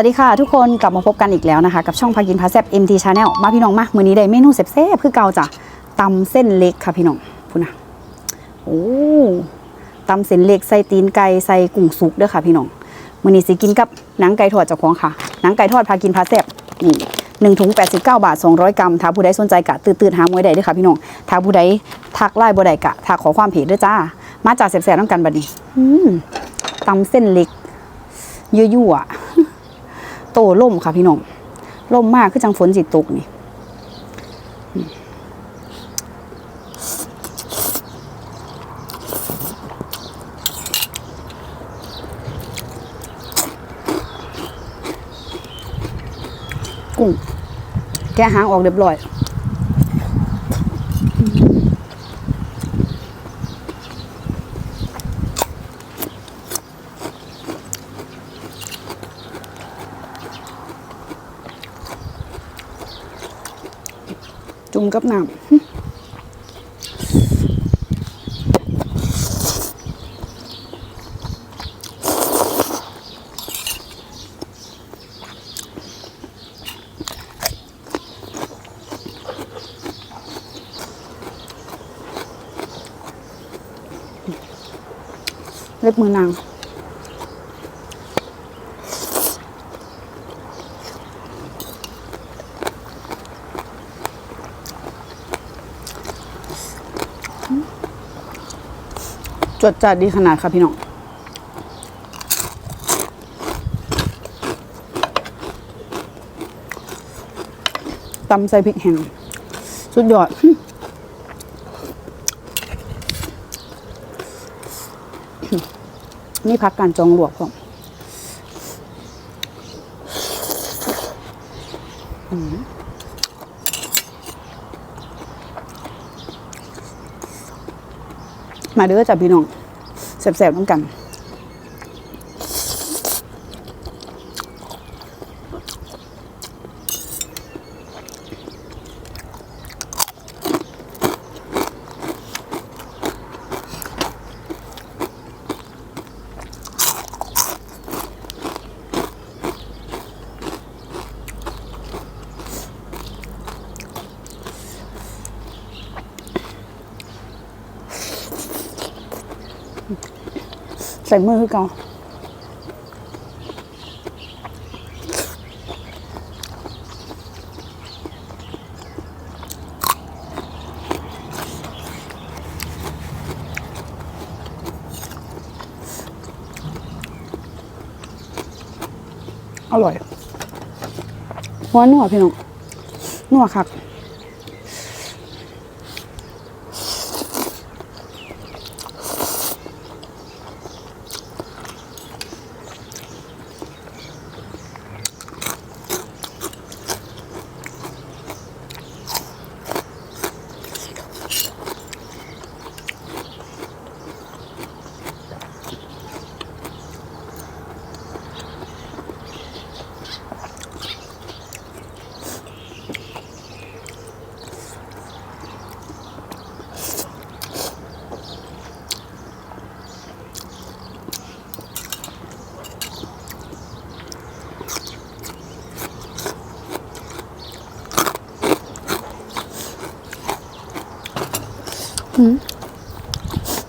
วัสดีค่ะทุกคนกลับมาพบกันอีกแล้วนะคะ กับช่องพากินพาแซบ MT Channel มาพี่น้องมามื้อนี้ได้เมนูแซ่บๆคือเก่าจ้ะตำเส้นเล็กค่ะพี่น้องพูนะโอ้ตำเส้นเล็กใส่ตีนไก่ใส่กุ้งสุกเด้อค่ะพี่น้องมื้อนี้สิกินกับหนังไก่ทอดจ้าของค่ะหนังไก่ทอดพากินพาแซบนี่หนึ่งถุง 89 บาท 200 กรัมถ้าผู้ใดสนใจกะตื่นๆหามวยได้ด้อค่ะพี่น้องถ้าผู้ใดทักไลน์บ่ได้กะทักขอความเพจเด้อจ้า มาจากแซ่บๆน้ำกันบัดนี้ตำเส้นเล็กยั่วๆอะ ตล่มค่ะพี่น้องล่มมากคือจังฝนสิตกนี่กุ้งแกหางออกเรียบร้อย จุ่มกับน้ำเล็บมือนาง จดจัดดีขนาดค่ะพี่น้องตำใส่พริกแห้งสุดยอดนี่พักการจองหลวกของ มาเด้อจ้ะพี่น้องแสบๆน้ำกัน ใส่มือคือเก่าอร่อยหัวนัวพี่น้องนัวคัก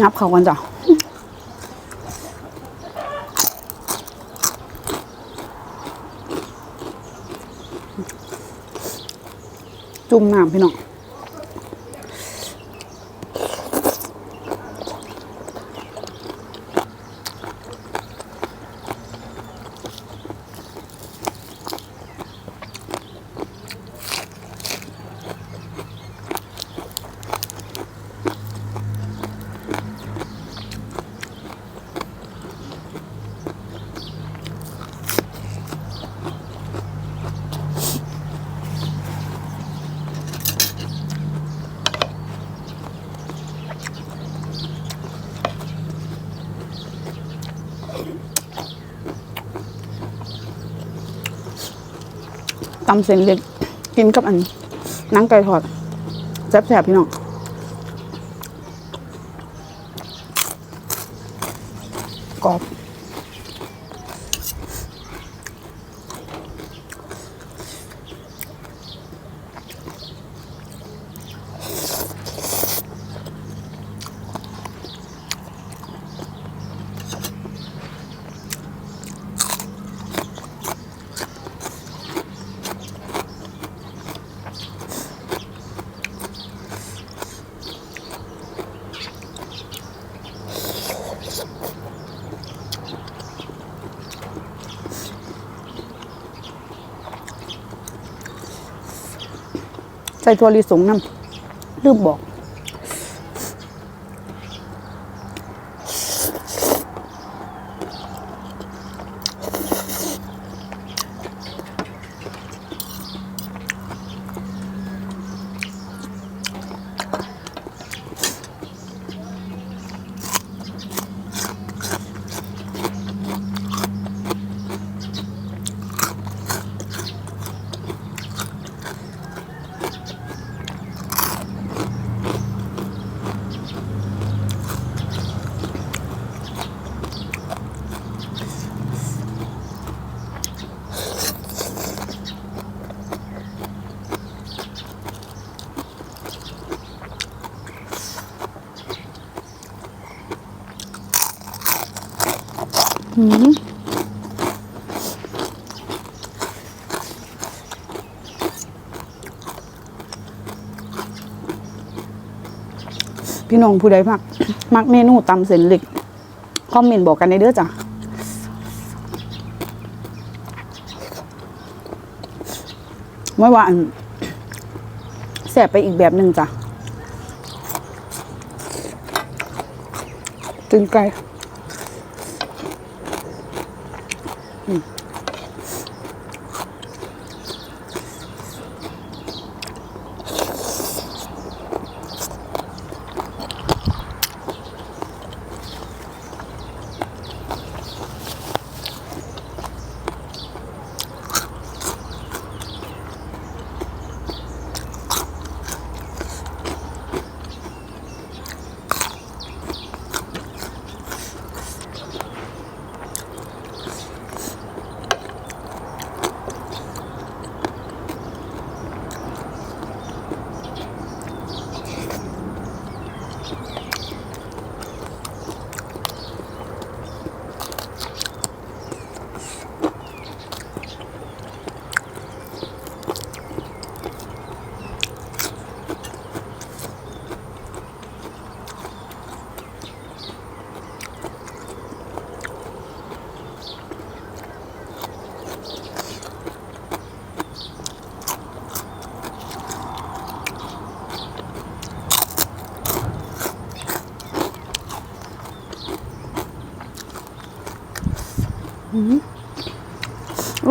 งับเขากันจ้ะจุ่มน้ำพี่น้อง ตำเส้นเล็กกินกับอันนังไก่ทอดแซ่บๆพี่น้อง ใส่ถั่วลิสงน้ำลืมบอก อืมพี่น้องผู้ใดมัก มักเมนูตำเส้นเล็ก คอมเมนต์บอกกันในเด้อจ้ะไม่ว่าแสบไปอีกแบบหนึ่งจ้ะตึงไก่ล่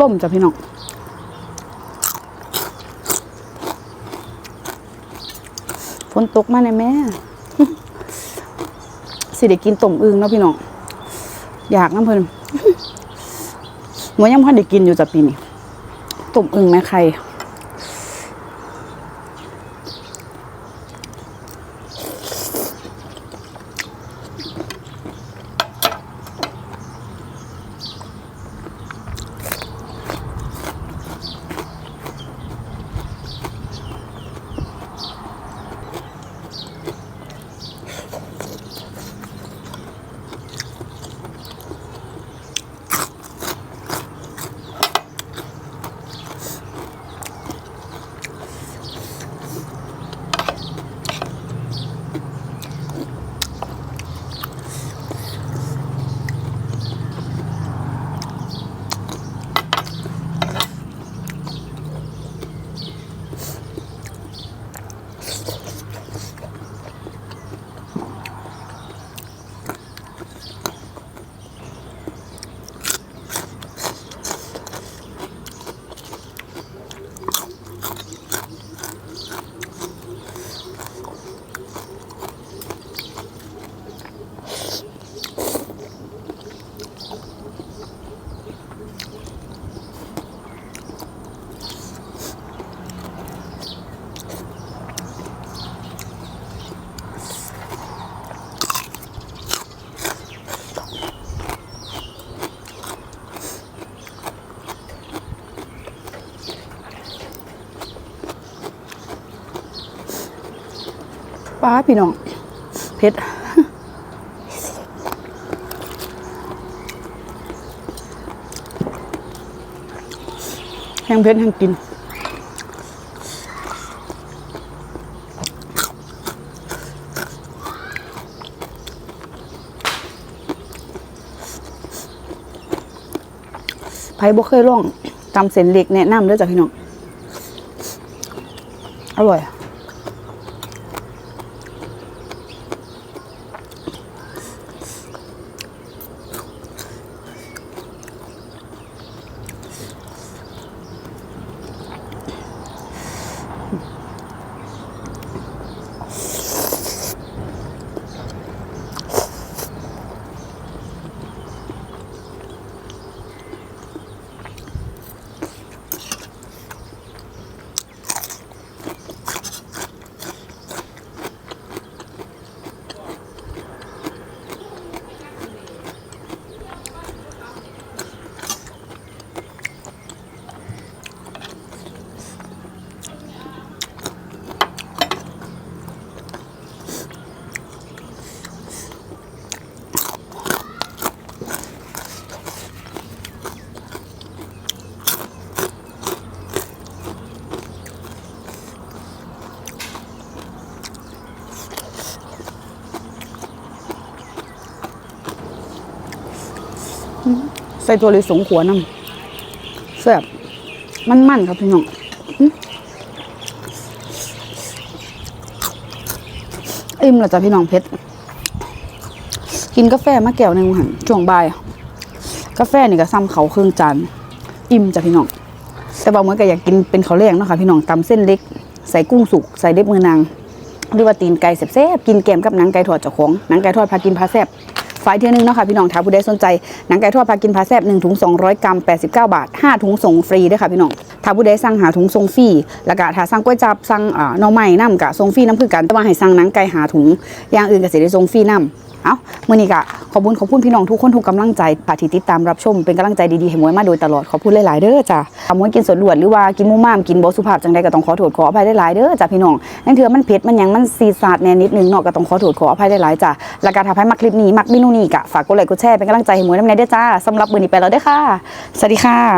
มจ้ะพี่น้องฝนตกมาในแม่สิได้กินต้มอึงเนาะพี่น้องอยากน้ำเพิ่นหมันยังพอได้กินอยู่จ้ะปีนี้ต้มอึงแม่ไข่ ป้าพี่น้องเผ็ดแห้งเผ็ดแห้งกินไผบ่เคยลองตำเส้นเล็กแนะนำเด้อจ้ะพี่น้อง อร่อย ใส่ตัวลยสงขัวน้ำแซ่บมันมันๆครับพี่น้องอิ่มแล้วจ้ะพี่น้องเพชรกินกาแฟมาแก้วหนึ่งหันช่วงบ่าย กาแฟนี่ก็ซ้ำเขาครึ่งจานอิ่มจ้ะพี่น้องแต่บางมื้อก็อยากกินเป็นข้าวแรงเนาะค่ะพี่น้องตำเส้นเล็ก ใส่กุ้งสุกใส่เด็บมือนางหรือว่าตีนไก่แซ่บๆกินแกมกับหนังไก่ทอดเจ้าของหนังไก่ทอดพากินพาแซ่บ ฝ่ายเที่ยหนึงเนาะค่ะพี่น้องถ้าผู้ใดสนใจหนังไก่ทอดพากินพาแซ่บ1ถุง200 กรัม 89 บาท 5 ถุงส่งฟรีด้วยค่ะพี่น้องถ้าผู้ใดสั่งหาถุงส่งฟรีแล้วก็ถ้าสั่งก๋วยจับสั่งอ่าหน่อไม้น้ำกะส่งฟรีน้ำคือกันแต่ว่าให้สั่งหนังไก่หาถุงอย่างอื่นก็สิได้ส่งฟรีน้ำ เอามื่อนี้กะขอบคุณขอบคุณพี่น้องทุกคนทุกกำลังใจผ่าที่ติดตามรับชมเป็นกำลังใจดีๆให้มวยมาโดยตลอดขอบคุณหลายๆเด้อจ้ะทำมวยกินสดด่วนหรือว่ากินมูม่ามกินบสุภาพจังใดก็ต้องขอโทษขออภัยได้หลายๆเด้อจ้ะพี่น้องนั่นเถือมันเผ็ดมันยังมันซีซาดแน่นิดนึงเนาะก็ต้องขอโทษขออภัยได้หลายๆจ้ะแล้วก็ถ้าใครมักคลิปนี้มักเมนูนี้กะฝากกดไลค์กดแชร์เป็นกำลังใจให้มวยน้ำในเด้อจ้าสำหรับมื้อนี้ไปแล้วเด้อค่ะสวัสดีค่ะ